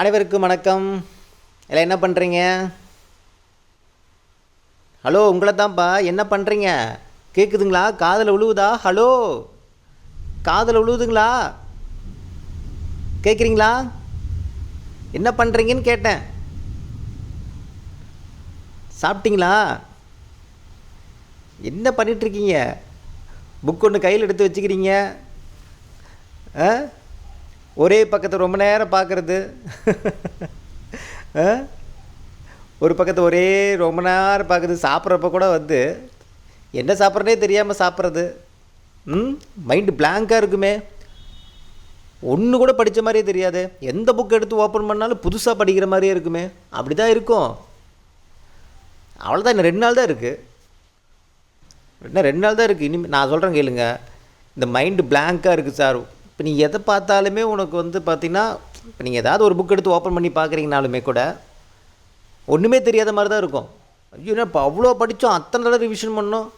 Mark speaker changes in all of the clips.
Speaker 1: அனைவருக்கும் வணக்கம். எல்லாம் என்ன பண்ணுறீங்க ஹலோ உங்களை தான்ப்பா என்ன பண்ணுறீங்க கேட்குதுங்களா காதில் உழுவுதா? ஹலோ காதில் உழுவுதுங்களா? கேட்குறீங்களா என்ன பண்ணுறீங்கன்னு கேட்டேன். சாப்பிட்டீங்களா? என்ன பண்ணிகிட்ருக்கீங்க புக் ஒன்று கையில் எடுத்து வச்சுக்கிறீங்க. ஆ? ஒரே பக்கத்தை ரொம்ப நேரம் பார்க்குறது. ஒரு பக்கத்தை ஒரே ரொம்ப நேரம் பார்க்குறது. சாப்பிட்றப்ப கூட வந்து என்ன சாப்பிட்றனே தெரியாமல் சாப்பிட்றது. ம்? மைண்டு பிளாங்காக இருக்குமே. ஒன்று கூட படித்த மாதிரியே தெரியாது. எந்த புக் எடுத்து ஓப்பன் பண்ணாலும் புதுசாக படிக்கிற மாதிரியே இருக்குமே. அப்படி தான் இருக்கும். அவ்வளோதான் இன்னும் ரெண்டு நாள் தான் இருக்குது இன்னும் ரெண்டு நாள் தான் இருக்குது இனிமேல் நான் சொல்கிறேன் கேளுங்க. இந்த மைண்டு பிளாங்காக இருக்குது சார். இப்போ நீ எதை பார்த்தாலுமே உனக்கு வந்து பார்த்தீங்கன்னா இப்போ நீங்கள் ஏதாவது ஒரு புக் எடுத்து ஓப்பன் பண்ணி பார்க்குறீங்கனாலுமே கூட ஒன்றுமே தெரியாத மாதிரி தான் இருக்கும். ஐயோ என்ன இப்போ அவ்வளோ படித்தோம் அத்தனை தடவை ரிவிஷன் பண்ணோம்.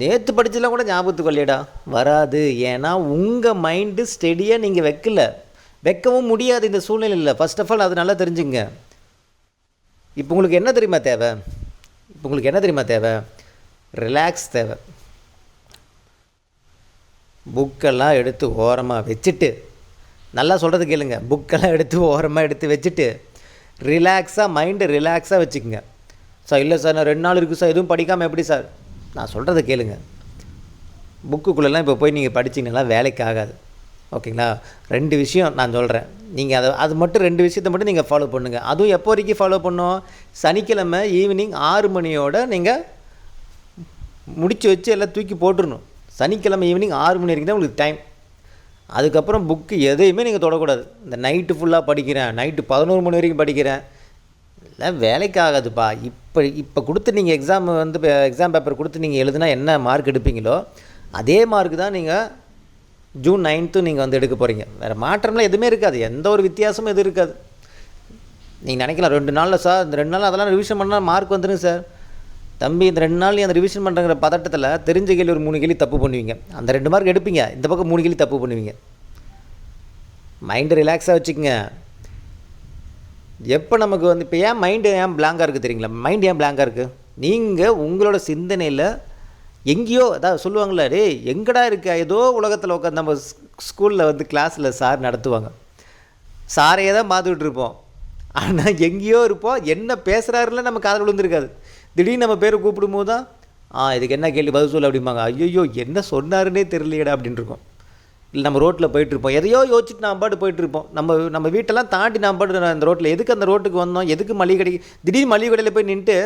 Speaker 1: நேற்று படிச்சதெல்லாம் கூட ஞாபகத்துக்கு இல்லையடா வராது. ஏன்னா உங்கள் மைண்டு ஸ்டெடியாக நீங்கள் வைக்கல. வைக்கவும் முடியாது இந்த சூழ்நிலையில். ஃபஸ்ட் ஆஃப் ஆல் அது நல்லா தெரிஞ்சுங்க. இப்போ உங்களுக்கு என்ன தெரியுமா தேவை? இப்போ உங்களுக்கு என்ன தெரியுமா தேவை? ரிலாக்ஸ் தேவை. புக்கெல்லாம் எடுத்து ஓரமாக வச்சுட்டு நல்லா சொல்கிறது கேளுங்க புக்கெல்லாம் எடுத்து ஓரமாக எடுத்து வச்சுட்டு ரிலாக்ஸாக மைண்டை ரிலாக்ஸாக வச்சுக்கோங்க. சார் இல்லை சார் நான் ரெண்டு நாள் இருக்குது சார் எதுவும் படிக்காமல் எப்படி சார்? நான் சொல்கிறத கேளுங்க. புக்குக்குள்ளெல்லாம் இப்போ போய் நீங்கள் படிச்சிங்கன்னா வேலைக்கு ஆகாது. ஓகேங்களா? ரெண்டு விஷயம் நான் சொல்கிறேன் நீங்கள் அதை அது மட்டும் ரெண்டு விஷயத்தை மட்டும் நீங்கள் ஃபாலோ பண்ணுங்கள் அதுவும் எப்போ வரைக்கும் ஃபாலோ பண்ணோம்? சனிக்கிழமை ஈவினிங் ஆறு மணியோட நீங்கள் முடிச்சு வச்சு எல்லாம் தூக்கி போட்டுருணும் சனிக்கிழமை ஈவினிங் ஆறு மணி வரைக்கும் தான் உங்களுக்கு டைம் அதுக்கப்புறம் புக்கு எதையுமே நீங்கள் தொடக்கூடாது. இந்த நைட்டு ஃபுல்லாக படிக்கிறேன் நைட்டு பதினோரு மணி வரைக்கும் படிக்கிறேன். இல்லை வேலைக்கு ஆகாதுப்பா இப்போ இப்போ கொடுத்து நீங்கள் எக்ஸாம் வந்து எக்ஸாம் பேப்பர் கொடுத்து நீங்கள் எழுதுனா என்ன மார்க் எடுப்பீங்களோ அதே மார்க் தான் நீங்கள் ஜூன் நைன்த்தும் நீங்கள் வந்து எடுக்க போகிறீங்க வேறு மாற்றம்லாம் எதுவுமே இருக்காது. எந்த ஒரு வித்தியாசமும் எதுவும் இருக்காது. நீங்கள் நினைக்கலாம் ரெண்டு நாளில் சார் இந்த ரெண்டு நாள் அதெல்லாம் ரிவிஷன் பண்ணால் மார்க் வந்துடும் சார் தம்பி இந்த ரெண்டு நாள் நீ அந்த ரிவிஷன் பண்ணுறங்கிற பதட்டத்தில் தெரிஞ்ச கேள்வி ஒரு மூணு கேள்வி தப்பு பண்ணுவீங்க. அந்த ரெண்டு மார்க் எடுப்பீங்க. இந்த பக்கம் மூணு கேள்வி தப்பு பண்ணுவீங்க. மைண்டை ரிலாக்ஸாக வச்சுக்கோங்க. எப்போ நமக்கு வந்து இப்போ ஏன் மைண்டு ஏன் பிளாங்காக இருக்குது தெரியுங்களா? மைண்டு ஏன் பிளாங்காக இருக்குது நீங்கள் உங்களோட சிந்தனையில் எங்கேயோ அதாவது சொல்லுவாங்களே டே எங்கடா இருக்க? ஏதோ உலகத்தில் உட்காந்து நம்ம ஸ்கூலில் வந்து கிளாஸில் சார் நடத்துவாங்க. சாரையே தான் பார்த்துக்கிட்டு இருப்போம். ஆனால் எங்கேயோ இருப்போம். என்ன பேசுகிறாருல நம்ம காதல் விழுந்திருக்காது. திடீர்னு நம்ம பேரை கூப்பிடும்போது தான் ஆ இதுக்கு என்ன கேள்வி பதில் சொல்லு அப்படிம்பாங்க. ஐயோ என்ன சொன்னாருன்னே தெரியலையடா அப்படின்னு இருக்கும் இல்லை நம்ம ரோட்டில் போயிட்டுருப்போம். எதையோ யோசிச்சுட்டு நான் பாட்டு போயிட்டுருப்போம். நம்ம நம்ம வீட்டெல்லாம் தாண்டி நான் பாட்டு அந்த ரோட்டில் எதுக்கு அந்த ரோட்டுக்கு வந்தோம் எதுக்கு மளிகை கடைக்கு திடீர்னு மளிகை கடையில் போய் நின்றுட்டு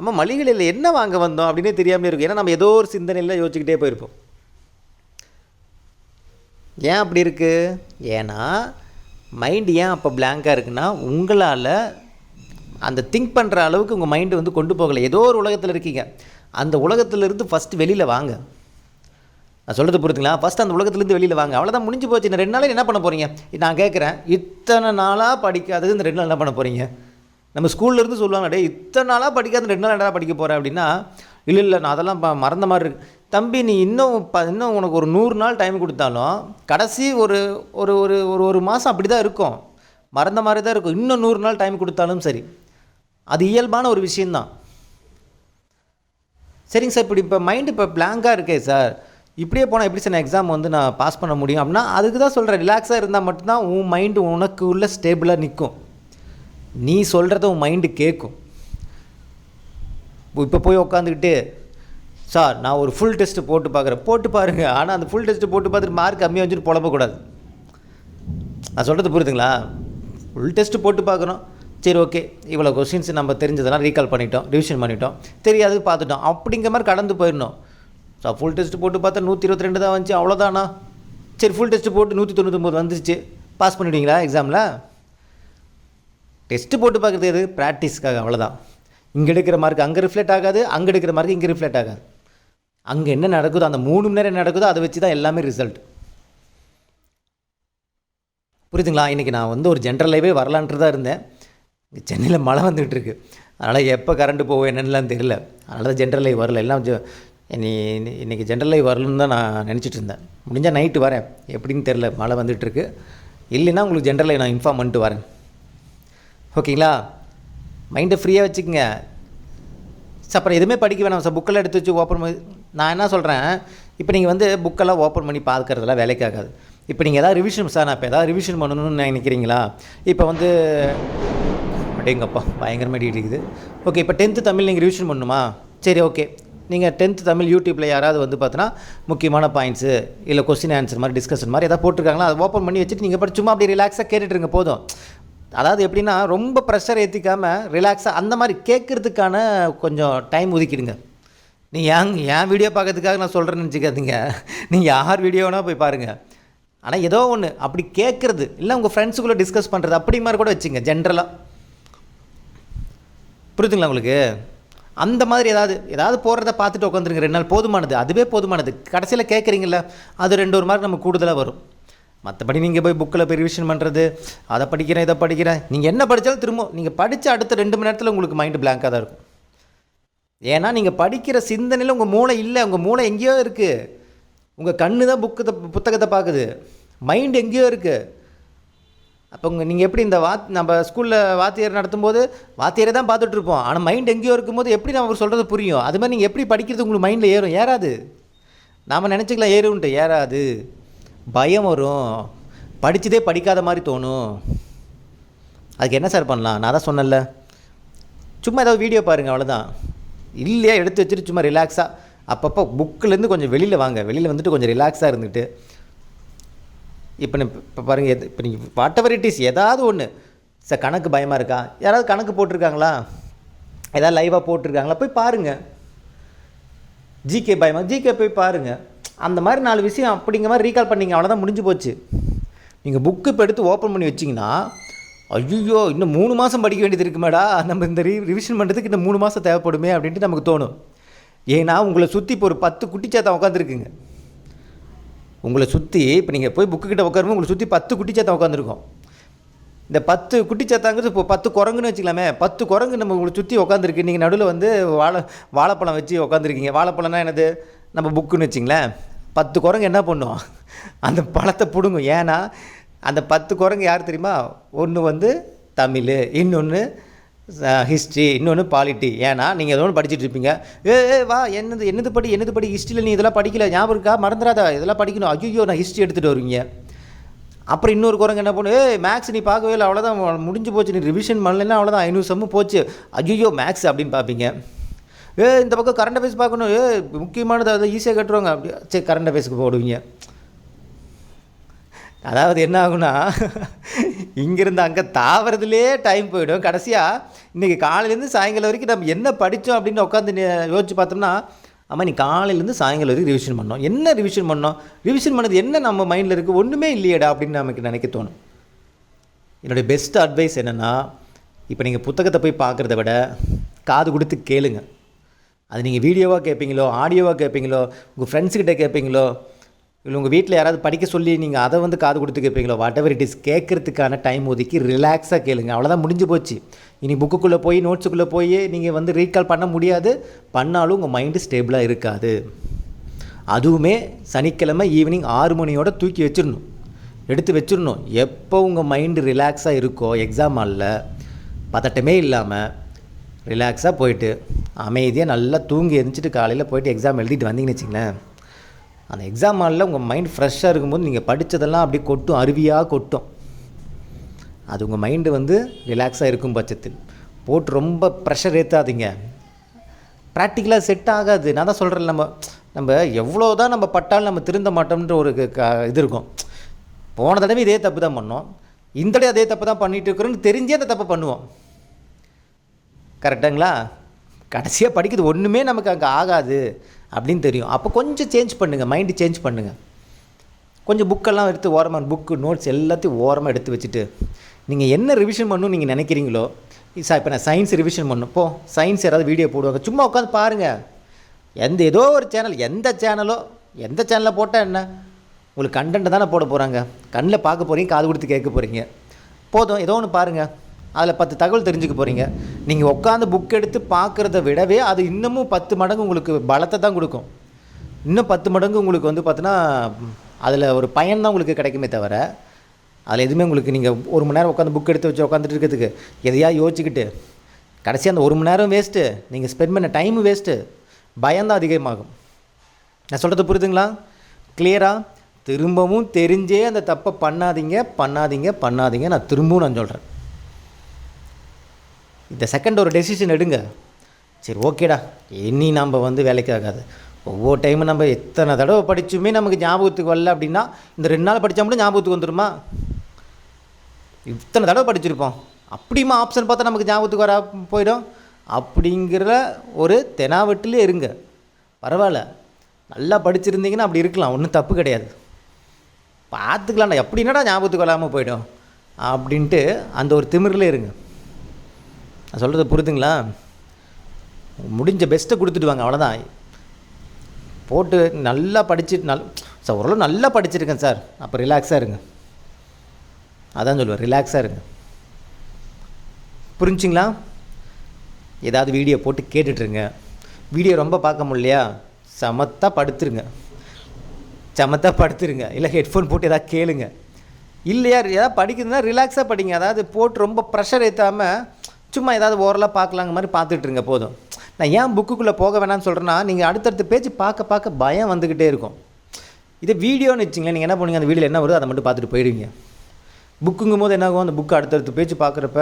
Speaker 1: அம்மா மளிகை கடையில் என்ன வாங்க வந்தோம்? அப்படின்னே தெரியாமல் இருக்கும். ஏன்னா நம்ம ஏதோ ஒரு சிந்தனையில் யோசிச்சுக்கிட்டே போயிருப்போம். ஏன் அப்படி இருக்குது ஏன்னா மைண்டு ஏன் அப்போ பிளாங்காக இருக்குன்னா உங்களால் அந்த திங்க் பண்ணுற அளவுக்கு உங்கள் மைண்டு வந்து கொண்டு போகலை. ஏதோ ஒரு உலகத்தில் இருக்கீங்க. அந்த உலகத்திலேருந்து ஃபஸ்ட்டு வெளியில் வாங்க. நான் சொல்கிறது புரியுதுங்களா ஃபஸ்ட் அந்த உலகத்துலேருந்து வெளியில் வாங்க. அவ்வளோதான் முடிஞ்சு போச்சு. இந்த ரெண்டு நாள் என்ன பண்ண போகிறீங்க நான் கேட்குறேன் இத்தனை நாளாக படிக்காதது இந்த ரெண்டு நாள் என்ன பண்ண போகிறீங்க நம்ம ஸ்கூல்லேருந்து சொல்லுவாங்க டே இத்தனை நாளாக படிக்காத ரெண்டு நாள் என்ன படிக்க போகிறேன் அப்படின்னா இல்லை இல்லை நான் அதெல்லாம் மறந்த மாதிரி இருக்கு. தம்பி நீ இன்னும் ப இன்னும் உனக்கு ஒரு நூறு நாள் டைம் கொடுத்தாலும் கடைசி ஒரு ஒரு ஒரு ஒரு ஒரு மாதம் அப்படி தான் இருக்கும். மறந்த மாதிரி தான் இருக்கும். இன்னும் நூறு நாள் டைம் கொடுத்தாலும் சரி. அது இயல்பான ஒரு விஷயந்தான். சரிங்க சார் இப்படி இப்போ மைண்டு இப்போ பிளாங்காக இருக்கே சார். இப்படியே போனால் எப்படி சார் நான் எக்ஸாம் வந்து நான் பாஸ் பண்ண முடியும்? அப்படின்னா அதுக்கு தான் சொல்கிறேன் ரிலாக்ஸாக இருந்தால் மட்டும்தான் உன் மைண்டு உனக்கு உள்ள ஸ்டேபிளாக நிற்கும் நீ சொல்கிறத உன் மைண்டு கேட்கும் இப்போ போய் உட்காந்துக்கிட்டு சார் நான் ஒரு ஃபுல் டெஸ்ட்டு போட்டு பார்க்குறேன் போட்டு பாருங்கள் ஆனால் அந்த ஃபுல் டெஸ்ட்டு போட்டு பார்த்துட்டு மார்க் கம்மியாக வந்துட்டு புலம்பக்கூடாது. நான் சொல்கிறது புரியுதுங்களா? ஃபுல் டெஸ்ட்டு போட்டு பார்க்குறோம் சரி ஓகே இவ்வளோ கொஸ்டின்ஸ் நம்ம தெரிஞ்சதெல்லாம் ரீகால் பண்ணிட்டோம் ரிவிஷன் பண்ணிட்டோம். தெரியாது பார்த்துட்டோம். அப்படிங்கிற மாதிரி கடந்து போயிடணும். ஸோ ஃபுல் டெஸ்ட் போட்டு பார்த்தா நூற்றி இருபத்தி ரெண்டு தான் வந்துச்சு அவ்வளோதானா சரி ஃபுல் டெஸ்ட் போட்டு நூற்றி தொண்ணூத்தொம்பது வந்துச்சு பாஸ் பண்ணிவிடுவீங்களா எக்ஸாமில் டெஸ்ட்டு போட்டு பார்க்குறது எது? ப்ராக்டிஸ்க்காக அவ்வளோதான் இங்கே எடுக்கிற மார்க் அங்கே ரிஃப்ளெக்ட் ஆகாது அங்கே எடுக்கிற மார்க் இங்கே ரிஃப்ளெக்ட் ஆகாது. அங்கே என்ன நடக்குதோ அந்த மூணு மணி நேரம் என்ன நடக்குதோ அதை வச்சு தான் எல்லாமே ரிசல்ட் புரியுதுங்களா? இன்றைக்கி நான் வந்து ஒரு ஜென்ரலாகவே வரலான்ட்டு தான் இருந்தேன். இங்கே சென்னையில் மழை வந்துகிட்டு இருக்கு. அதனால் எப்போ கரண்ட்டு போகும் என்னென்னலாம் தெரியல. அதனால தான் ஜென்ரல் லைவ் வரல. எல்லாம் நீ இன்றைக்கி ஜென்ரல் லைவ் வரலன்னு தான் நான் நினச்சிட்டு இருந்தேன். முடிஞ்சால் நைட்டு வரேன். எப்படின்னு தெரில மழை வந்துகிட்ருக்கு இருக்கு. இல்லைன்னா உங்களுக்கு ஜென்ரலாக நான் இன்ஃபார்ம் பண்ணிட்டு வரேன். ஓகேங்களா மைண்டை ஃப்ரீயாக வச்சுக்கோங்க. சார் அப்புறம் எதுவுமே படிக்க வேணாம். சார் புக்கெல்லாம் எடுத்து வச்சு ஓப்பன் பண்ணி நான் என்ன சொல்கிறேன் இப்போ நீங்கள் வந்து புக்கெல்லாம் ஓப்பன் பண்ணி பார்க்குறதுலாம் வேலைக்கு ஆகாது. இப்போ நீங்கள் எதாவது ரிவிஷன் சார் நான் இப்போ எதாவது ரிவிஷன் பண்ணணும்னு நினைக்கிறீங்களா? இப்போ வந்து அடேங்கப்பா பயங்கரமாக இருக்குது. ஓகே இப்போ டென்த்து தமிழ் நீங்கள் ரிவிஷன் பண்ணணுமா? சரி ஓகே நீங்கள் டென்த்து தமிழ் யூடியூப்பில் யாராவது வந்து பார்த்தீங்கன்னா முக்கியமான பாயிண்ட்ஸு இல்லை கொஸ்டின் ஆன்சர் மாதிரி டிஸ்கஷன் மாதிரி எதாவது போட்டிருக்காங்களா? அதை ஓப்பன் பண்ணி வச்சுட்டு நீங்கள் படி சும்மா அப்படி ரிலாக்ஸாக கேட்டுட்டு இருங்க போதும். அதாவது எப்படின்னா ரொம்ப ப்ரெஷர் ஏற்றிக்காமல் ரிலாக்ஸாக அந்த மாதிரி கேட்குறதுக்கான கொஞ்சம் டைம் ஒதுக்கிடுங்க. நீ ஏன் என் வீடியோ பார்க்கறதுக்காக நான் சொல்கிறேன்னு நினச்சிக்காதீங்க. நீங்கள் யார் வீடியோனா போய் பாருங்கள் ஆனால் ஏதோ ஒன்று அப்படி கேட்குறது இல்லை உங்கள் ஃப்ரெண்ட்ஸுக்குள்ளே டிஸ்கஸ் பண்ணுறது அப்படி மாதிரி கூட வச்சுங்க ஜென்ரலாக புரியுதுங்களா உங்களுக்கு? அந்த மாதிரி ஏதாவது ஏதாவது போடுறத பார்த்துட்டு உட்காந்துருங்க ரெண்டு நாள் போதுமானது அதுவே போதுமானது. கடைசியில் கேட்குறீங்கள அது ரெண்டு ஒரு மார்க் நமக்கு கூடுதலாக வரும். மற்றபடி நீங்கள் போய் புக்கில் போய் ரிவிஷன் பண்ணுறது அதை படிக்கிறேன் இதை படிக்கிறேன். நீங்கள் என்ன படித்தாலும் திரும்ப நீங்கள் படித்த அடுத்த ரெண்டு மணி நேரத்தில் உங்களுக்கு மைண்டு பிளாங்காக தான் இருக்கும். ஏன்னா நீங்கள் படிக்கிற சிந்தனையில் உங்கள் மூளை இல்லை உங்கள் மூளை எங்கேயோ இருக்குது உங்கள் கண்ணு தான் புக்கத்தை புத்தகத்தை பார்க்குது. மைண்ட் எங்கேயோ இருக்குது அப்போ உங்கள் நீங்கள் எப்படி இந்த வாத் நம்ம ஸ்கூலில் வாத்தியார் நடத்தும்போது வாத்தியாரை தான் பார்த்துட்டு இருப்போம் ஆனால் மைண்ட் எங்கேயோ இருக்கும்போது எப்படி நம்ம சொல்கிறது புரியும்? அது மாதிரி நீங்கள் எப்படி படிக்கிறது உங்களுக்கு மைண்டில் ஏறும்? ஏறாது. நாம் நினச்சிக்கலாம் ஏறும்ன்ட்டு ஏறாது. பயம் வரும். படித்ததே படிக்காத மாதிரி தோணும். அதுக்கு என்ன சார் பண்ணலாம்? நான் தான் சொன்னேன்ல. சும்மா ஏதாவது வீடியோ பாருங்கள் அவ்வளோதான் இல்லையா? எடுத்து வச்சுட்டு சும்மா ரிலாக்ஸாக அப்பப்போ புக்கிலேருந்து கொஞ்சம் வெளியில் வாங்க. வெளியில் வந்துட்டு கொஞ்சம் ரிலாக்ஸாக இருந்துட்டு இப்போ இப்போ பாருங்கள் எது இப்போ நீங்கள் வாட் எவர் இட் இஸ் ஏதாவது ஒன்று சார் கணக்கு பயமாக இருக்கா? யாராவது கணக்கு போட்டிருக்காங்களா? ஏதாவது லைவாக போட்டிருக்காங்களா? போய் பாருங்கள் ஜிகே பயமாக ஜிகே போய் பாருங்கள் அந்த மாதிரி நாலு விஷயம் அப்படிங்கிற மாதிரி ரீகால் பண்ணீங்க அவ்வளோதான் முடிஞ்சு போச்சு. நீங்கள் புக்கு இப்போ எடுத்து ஓப்பன் பண்ணி வச்சிங்கன்னா ஐயோ இன்னும் மூணு மாதம் படிக்க வேண்டியது இருக்குமேடா. நம்ம இந்த ரீ ரிவிஷன் பண்ணுறதுக்கு இன்னும் மூணு மாதம் தேவைப்படுமே அப்படின்ட்டு நமக்கு தோணும். ஏன்னா உங்களை சுற்றி இப்போ ஒரு பத்து குட்டிச்சாத்தம் உட்காந்துருக்குங்க உங்களை சுற்றி இப்போ நீங்கள் போய் புக்கு கிட்ட உட்காரும்போது உங்களை சுற்றி பத்து குட்டிச்சாத்தம் உட்காந்துருக்கோம் இந்த பத்து குட்டிச்சாத்தாங்கிறது இப்போ பத்து குரங்குன்னு வச்சுக்கலாமே பத்து குரங்கு நம்ம உங்களை சுற்றி உட்காந்துருக்கு நீங்கள் நடுவில் வந்து வாழை வாழைப்பழம் வச்சு உட்காந்துருக்கீங்க வாழைப்பழம்னா என்னது? நம்ம புக்குன்னு வச்சிங்களேன் பத்து குரங்கு என்ன பண்ணும்? அந்த பழத்தை பிடுங்கும். ஏன்னா அந்த பத்து குரங்கு யார் தெரியுமா? ஒன்று வந்து தமிழ் இன்னொன்று ஹிஸ்ட்ரி இன்னொன்று பாலிட்டி ஏன்னா நீங்கள் ஏதோ ஒன்று படிச்சுட்டு இருப்பீங்க. ஏ வா என்னது என்னது படி என்னது படி? ஹிஸ்ட்ரியில் நீ இதெல்லாம் படிக்கல ஞாபகம் இருக்கா? மறந்துடாத இதெல்லாம் படிக்கணும். ஐயோ நான் ஹிஸ்ட்ரி எடுத்துகிட்டு வருவீங்க. அப்புறம் இன்னொரு குரங்கு என்ன பண்ணும்? ஏ மேக்ஸ் நீ பார்க்கவே இல்லை அவ்வளோதான் முடிஞ்சு போச்சு. நீ ரிவிஷன் பண்ணலைன்னா அவ்வளோதான் ஐநூறு சம்மு போச்சு. ஐயோ மேக்ஸ் அப்படின்னு பார்ப்பீங்க. ஏ இந்த பக்கம் கரண்ட் அஃபேர்ஸ் பார்க்கணும். ஏ முக்கியமானது அதை ஈஸியாக கட்டுருவாங்க. அப்படி சரி கரண்ட் அஃபேர்ஸ்க்கு போடுவீங்க. அதாவது என்ன ஆகுனா இங்கேருந்து அங்கே தாவறதுலே டைம் போயிடும். கடைசியாக இன்றைக்கி காலையிலேருந்து சாயங்காலம் வரைக்கும் நம்ம என்ன படித்தோம் அப்படின்னு உட்காந்து யோசிச்சு பார்த்தோம்னா ஆமாம் நீ காலையிலேருந்து சாயங்காலம் வரைக்கும் ரிவிஷன் பண்ணோம். என்ன ரிவிஷன் பண்ணோம்? ரிவிஷன் பண்ணது என்ன நம்ம மைண்டில் இருக்குது ஒன்றுமே இல்லையடா அப்படின்னு நமக்கு நினைக்க தோணும். என்னுடைய பெஸ்ட் அட்வைஸ் என்னென்னா இப்போ நீங்கள் புத்தகத்தை போய் பார்க்குறத விட காது கொடுத்து கேளுங்க. அது நீங்கள் வீடியோவாக கேட்பீங்களோ ஆடியோவாக கேட்பீங்களோ உங்கள் ஃப்ரெண்ட்ஸுக்கிட்ட கேட்பீங்களோ இல்லை உங்கள் வீட்டில் யாராவது படிக்க சொல்லி நீங்கள் அதை வந்து காது கொடுத்து கேட்பீங்களோ? வாட் எவர் இட் இஸ் கேட்குறதுக்கான டைம் ஒதுக்கி ரிலாக்ஸாக கேளுங்க. அவ்வளோதான் முடிஞ்சு போச்சு. இனி புக்குக்குள்ளே போய் நோட்ஸுக்குள்ளே போய் நீங்கள் வந்து ரீகால் பண்ண முடியாது. பண்ணாலும் உங்கள் மைண்டு ஸ்டேபிளாக இருக்காது. அதுவுமே சனிக்கிழமை ஈவினிங் ஆறு மணியோட தூக்கி வச்சிடணும். எடுத்து வச்சிடணும். எப்போ உங்கள் மைண்டு ரிலாக்ஸாக இருக்கோ எக்ஸாம் ஹாலில் பதட்டமே இல்லாமல் ரிலாக்ஸாக போயிட்டு அமைதியாக நல்லா தூங்கி எரிஞ்சிட்டு காலையில் போயிட்டு எக்ஸாம் எழுதிட்டு வந்தீங்கன்னு வச்சிங்களேன். அந்த எக்ஸாம் ஹாலில் உங்கள் மைண்ட் ஃப்ரெஷ்ஷாக இருக்கும்போது நீங்கள் படித்ததெல்லாம் அப்படியே கொட்டும் அருவியாக கொட்டும். அது உங்கள் மைண்டு வந்து ரிலாக்ஸாக இருக்கும் பட்சத்தில். போட்டு ரொம்ப ப்ரெஷர் ஏற்றாதீங்க ப்ராக்டிக்கலாக செட் ஆகாது. நான் தான் சொல்கிறேன் நம்ம நம்ம எவ்வளோ தான் நம்ம பட்டாலும் நம்ம திருந்த மாட்டோம்ன்ற ஒரு க இது இருக்கும். போன தடவை இதே தப்பு தான் பண்ணோம். இந்த தடவை அதே தப்பு தான் பண்ணிகிட்டு இருக்கிறோன்னு தெரிஞ்சே அந்த தப்பை பண்ணுவோம். கரெக்டாங்களா கடைசியாக படிக்கிறது ஒன்றுமே நமக்கு அங்கே ஆகாது அப்படின்னு தெரியும். அப்போ கொஞ்சம் சேஞ்ச் பண்ணுங்கள் மைண்டு சேஞ்ச் பண்ணுங்கள் கொஞ்சம் புக்கெல்லாம் எடுத்து ஓரமாக புக்கு நோட்ஸ் எல்லாத்தையும் ஓரமாக எடுத்து வச்சுட்டு நீங்கள் என்ன ரிவிஷன் பண்ணணும்னு நீங்கள் நினைக்கிறீங்களோ சார் இப்போ நான் சயின்ஸ் ரிவிஷன் பண்ணும் போ சயின்ஸ் யாராவது வீடியோ போடுவாங்க. சும்மா உட்காந்து பாருங்கள் எந்த ஏதோ ஒரு சேனல் எந்த சேனலோ எந்த சேனலில் போட்டால் என்ன? உங்களுக்கு கண்டென்ட் தானே போட போகிறாங்க கண்ணில் பார்க்க போகிறீங்க காது கொடுத்து கேட்க போகிறீங்க போதும் ஏதோ ஒன்று பாருங்கள் அதில் பத்து தகவல் தெரிஞ்சுக்க போகிறீங்க நீங்கள் உட்காந்து புக் எடுத்து பார்க்குறத விடவே அது இன்னமும் பத்து மடங்கு உங்களுக்கு பலத்தை தான் கொடுக்கும். இன்னும் பத்து மடங்கு உங்களுக்கு வந்து பார்த்தீங்கன்னா அதில் ஒரு பயன் தான் உங்களுக்கு கிடைக்குமே தவிர அதில் எதுவுமே உங்களுக்கு நீங்கள் ஒரு மணி நேரம் உட்காந்து புக் எடுத்து வச்சு உட்காந்துட்டு இருக்கிறதுக்கு எதையா யோசிச்சுக்கிட்டு கடைசி அந்த ஒரு மணி நேரம் வேஸ்ட்டு நீங்கள் ஸ்பெண்ட் பண்ண டைம் வேஸ்ட்டு பயம்தான் அதிகமாகும். நான் சொல்கிறது புரியுதுங்களா? கிளியராக திரும்பவும் தெரிஞ்சே அந்த தப்பை பண்ணாதீங்க பண்ணாதீங்க பண்ணாதீங்க நான் திரும்பவும் நான் சொல்கிறேன் இந்த செகண்ட் ஒரு டெசிஷன் எடுங்க. சரி ஓகேடா. இனி நம்ம வந்து வேலைக்கு ஆகாது. ஒவ்வொரு டைமும் நம்ம எத்தனை தடவை படித்துமே நமக்கு ஞாபகத்துக்கு வரல அப்படின்னா இந்த ரெண்டு நாள் படித்தா மட்டும் ஞாபகத்துக்கு வந்துடுமா இத்தனை தடவை படிச்சிருப்போம். அப்படியுமா ஆப்ஷன் பார்த்தா நமக்கு ஞாபகத்துக்கு வர போயிடும்? அப்படிங்கிற ஒரு தெனாவட்டிலே இருங்க. பரவாயில்ல. நல்லா படிச்சிருந்தீங்கன்னா அப்படி இருக்கலாம். ஒன்றும் தப்பு கிடையாது. பார்த்துக்கலாம்டா. எப்படின்னாடா ஞாபகத்துக்கு வராமல் போயிடும்? அப்படின்ட்டு அந்த ஒரு திமிரில் இருங்க. நான் சொல்கிறது புரிதுங்களா? முடிஞ்ச பெஸ்ட்டை கொடுத்துட்டு வாங்க அவ்வளோதான் போட்டு நல்லா படிச்சுட்டு நல் சார் ஓரளவு நல்லா படிச்சிருக்கேன் சார் அப்போ ரிலாக்ஸாக இருங்க. அதான் சொல்லுவேன் ரிலாக்ஸாக இருங்க. புரிஞ்சுங்களா? ஏதாவது வீடியோ போட்டு கேட்டுட்ருங்க வீடியோ ரொம்ப பார்க்க முடியலையா? சமத்தாக படுத்துருங்க. சமத்தாக படுத்துருங்க. இல்லை ஹெட்ஃபோன் போட்டு எதாவது கேளுங்க. இல்லையா ஏதாவது படிக்கிறதுனா ரிலாக்ஸாக படிங்க. அதாவது போட்டு ரொம்ப ப்ரெஷர் ஏற்றாமல் சும்மா ஏதாவது ஓரலாக பார்க்கலாங்க மாதிரி பார்த்துட்டு இருங்க போதும். நான் ஏன் புக்குக்குள்ளே போக வேணாம்னு சொல்கிறேன்னா நீங்கள் அடுத்தடுத்த பேஜ் பார்க்க பார்க்க பயம் வந்துக்கிட்டே இருக்கும். இதே வீடியோன்னு வச்சிங்களேன் நீங்கள் என்ன பண்ணுவீங்க அந்த வீடியோ என்ன வருதோ அதை மட்டும் பார்த்துட்டு போயிடுவீங்க. புக்குங்கும் போது என்னாகும் அந்த புக்கு அடுத்தடுத்து பேஜ் பார்க்குறப்ப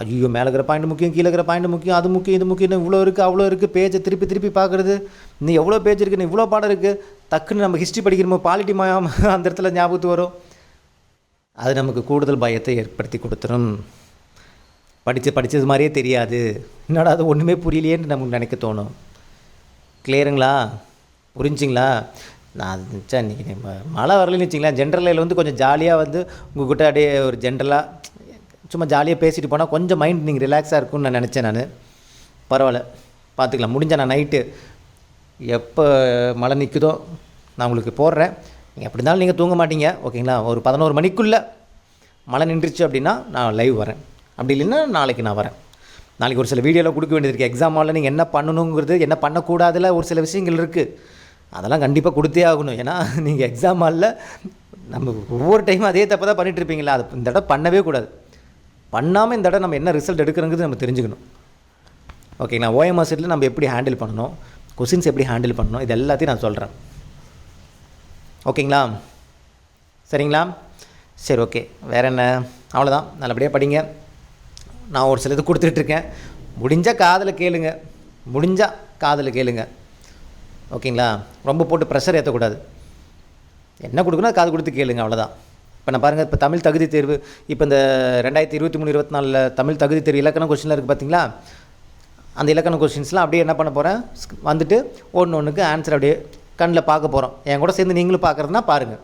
Speaker 1: ஐயோ மேலே இருக்கிற பாயிண்ட் முக்கியம் கீழே இருக்கிற பாயிண்ட் முக்கியம் அது முக்கியம் இது முக்கியம் இவ்வளோ இருக்குது அவ்வளோ இருக்குது பேஜை திருப்பி திருப்பி பார்க்குறது. இன்னும் எவ்வளோ பேஜ் இருக்குது இவ்வளோ பாடம் இருக்குது டக்குன்னு நம்ம ஹிஸ்ட்ரி படிக்கிறோமோ பாலிட்டி மயம் அந்த இடத்துல ஞாபகத்து வரும். அது நமக்கு கூடுதல் பயத்தை ஏற்படுத்தி கொடுத்துரும். படித்து படித்தது மாதிரியே தெரியாது. என்னடா அது ஒன்றுமே புரியலையேன்னு நமக்கு நினைக்க தோணும். கிளியருங்களா புரிஞ்சிங்களா? நான் நினச்சா இன்றைக்கி மழை வரலன்னு வச்சிங்களா ஜென்ரலில் வந்து கொஞ்சம் ஜாலியாக வந்து உங்கள்கிட்ட அப்படியே ஒரு ஜென்ரலாக சும்மா ஜாலியாக பேசிட்டு போனால் கொஞ்சம் மைண்ட் நீங்கள் ரிலாக்ஸாக இருக்கும்னு நான் நினச்சேன் நான். பரவாயில்ல. பார்த்துக்கலாம் முடிஞ்ச நான் நைட்டு எப்போ மழை நிற்குதோ நான் உங்களுக்கு போடுறேன். நீங்கள் எப்படி இருந்தாலும் நீங்கள் தூங்க மாட்டீங்க. ஓகேங்களா ஒரு பதினோரு மணிக்குள்ளே மழை நின்றுச்சு அப்படின்னா நான் லைவ் வரேன். அப்படி இல்லைன்னா நாளைக்கு நான் வரேன். நாளைக்கு ஒரு சில வீடியோவில் கொடுக்க வேண்டியது இருக்குது எக்ஸாம் ஹாலில் நீங்கள் என்ன பண்ணணுங்கிறது என்ன பண்ணக்கூடாதுல ஒரு சில விஷயங்கள் இருக்குது அதெல்லாம் கண்டிப்பாக கொடுத்தே ஆகணும். ஏன்னா நீங்கள் எக்ஸாம் ஹாலில் நம்ம ஒவ்வொரு டைமும் அதே தப்பு தான் பண்ணிகிட்ருப்பீங்களா அது இந்த தடவை பண்ணவே கூடாது. பண்ணாமல் இந்த தடவை நம்ம என்ன ரிசல்ட் எடுக்கிறோங்கிறது நம்ம தெரிஞ்சுக்கணும். ஓகேங்களா? ஓஎம்ஆர் செட்டில் நம்ம எப்படி ஹேண்டில் பண்ணணும்? கொஷின்ஸ் எப்படி ஹேண்டில் பண்ணணும்? இது எல்லாத்தையும் நான் சொல்கிறேன் ஓகேங்களா? சரிங்களா? சரி ஓகே வேறு என்ன? அவ்வளோதான் நல்லபடியாக படிங்க. நான் ஒரு சில இது கொடுத்துட்ருக்கேன். முடிஞ்சால் காதில் கேளுங்க. முடிஞ்சால் காதில் கேளுங்க. ஓகேங்களா? ரொம்ப போட்டு ப்ரெஷர் ஏற்றக்கூடாது என்ன கொடுக்கணும் அது காது கொடுத்து கேளுங்க அவ்வளோதான் இப்போ நான் பாருங்கள் இப்போ தமிழ் தகுதி தேர்வு இப்போ இந்த ரெண்டாயிரத்தி இருபத்தி மூணு இருபத்தி நாலில் தமிழ் தகுதி தேர்வு இலக்கண கொஸ்டினில் இருக்குது பார்த்தீங்களா அந்த இலக்கண கொஸ்டின்ஸ்லாம் அப்படியே என்ன பண்ண போகிறேன் வந்துட்டு ஒன்று ஒன்றுக்கு ஆன்சர் அப்படியே கண்ணில் பார்க்க போகிறோம் என் கூட சேர்ந்து நீங்களும் பார்க்குறதுனா பாருங்கள்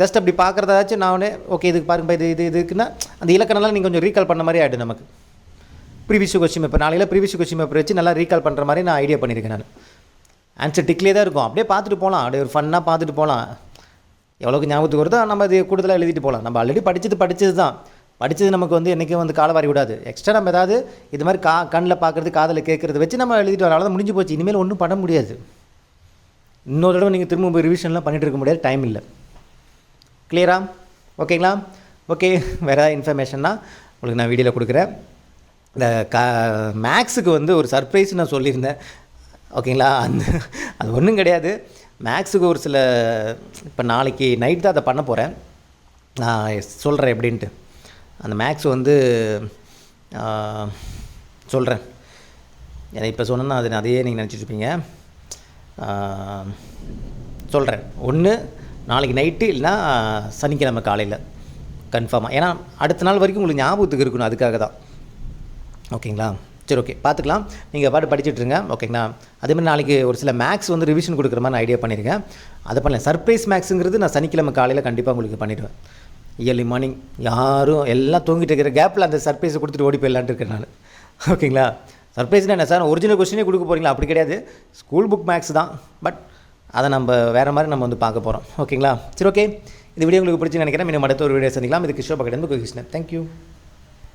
Speaker 1: ஜஸ்ட் அப்படி பார்க்குறதாச்சும் நான் உடனே ஓகே இதுக்கு பாருங்க இது இது இதுக்குன்னா அந்த இலக்கணம்லாம் நீங்கள் கொஞ்சம் ரீகால் பண்ண மாதிரி ஆகிடும் நமக்கு. ப்ரீவியஸ் கொஸ்டின் பேப்பர் நாளையில் ப்ரீவியஸ் கொஸ்டின் பேப்பர் வச்சு நல்லா ரீகால் பண்ணுற மாதிரி நான் ஐடியா பண்ணியிருக்கேன் நான். ஆன்சர் டிக்லேயே தான் இருக்கும். அப்படியே பார்த்துட்டு போகலாம் அப்படியே ஒரு ஃபன்னாக பார்த்துட்டு போகலாம் எவ்வளோக்கு ஞாபகத்துக்கு வருதோ நம்ம இது கூடுதலாக எழுதிட்டு போகலாம் நம்ம ஆல்ரெடி படித்தது படித்தது தான் படித்தது நமக்கு வந்து என்றைக்கும் வந்து காலை வாரி விடாது. எக்ஸ்ட்ரா நம்ம ஏதாவது இது மாதிரி கா கண்ணில் பார்க்குறது காதில் கேட்குறது வச்சு நம்ம எழுதிட்டு வரனால தான் முடிஞ்சு போச்சு. இனிமேல் ஒன்றும் பண்ண முடியாது. இன்னொரு தடவை நீங்கள் திரும்ப போய் ரிவிஷன்லாம் பண்ணிகிட்டு இருக்க முடியாது. டைம் இல்லை. கிளியரா ஓகேங்களா? ஓகே வேறு ஏதாவது இன்ஃபர்மேஷன்னா உங்களுக்கு நான் வீடியோவில் கொடுக்குறேன். இந்த க மேக்ஸுக்கு வந்து ஒரு சர்ப்ரைஸ் நான் சொல்லியிருந்தேன். ஓகேங்களா? அந்த அது ஒன்றும் கிடையாது. மேக்ஸுக்கு ஒரு சில இப்போ நாளைக்கு நைட் தான் அதை பண்ண போகிறேன் நான் சொல்கிறேன் எப்படின்ட்டு. அந்த மேக்ஸ் வந்து சொல்கிறேன் ஏன்னா இப்போ சொன்னேன்னா அது அதையே நீங்கள் நினச்சிட்ருப்பீங்க சொல்கிறேன் ஒன்று நாளைக்கு நைட்டு இல்லைனா சனிக்கிழமை காலையில். கன்ஃபார்மாக ஏன்னா அடுத்த நாள் வரைக்கும் உங்களுக்கு ஞாபகத்துக்கு இருக்கணும் அதுக்காக தான். ஓகேங்களா சரி ஓகே பார்த்துக்கலாம். நீங்கள் பாட்டு படிச்சுட்ருங்க ஓகேங்களா அதேமாதிரி நாளைக்கு ஒரு சில மேக்ஸ் வந்து ரிவிஷன் கொடுக்குற மாதிரி நான் ஐடியா பண்ணியிருக்கேன். அதை பண்ணல சர்ப்ரைஸ் மேக்ஸுங்கிறது நான் சனிக்கிழமை காலையில் கண்டிப்பாக உங்களுக்கு பண்ணிவிடுவேன் இயர்லி மார்னிங் யாரும் எல்லாம் தூங்கிட்டு இருக்கிற கேப்பில் அந்த சர்ப்ரைஸை கொடுத்துட்டு ஓடி போயிடலான்ட்டு இருக்கேன் நான். ஓகேங்களா சர்ப்ரைஸ்னா என்ன சார்? ஒரிஜினல் கொஸ்டினே கொடுக்க போகிறீங்களா அப்படி கிடையாது. ஸ்கூல் புக் மேக்ஸ் தான். பட் அதை நம்ம வேறு மாதிரி நம்ம வந்து பார்க்க போகிறோம் ஓகேங்களா சரி ஓகே இந்த வீடியோ உங்களுக்கு பிடிச்சி நினைக்கிறேன். மீண்டும் அடுத்த ஒரு வீடியோ சந்திக்கலாம். இது கிஷோர் பக்கத்து கோகிருஷ்ணன் தேங்க்யூ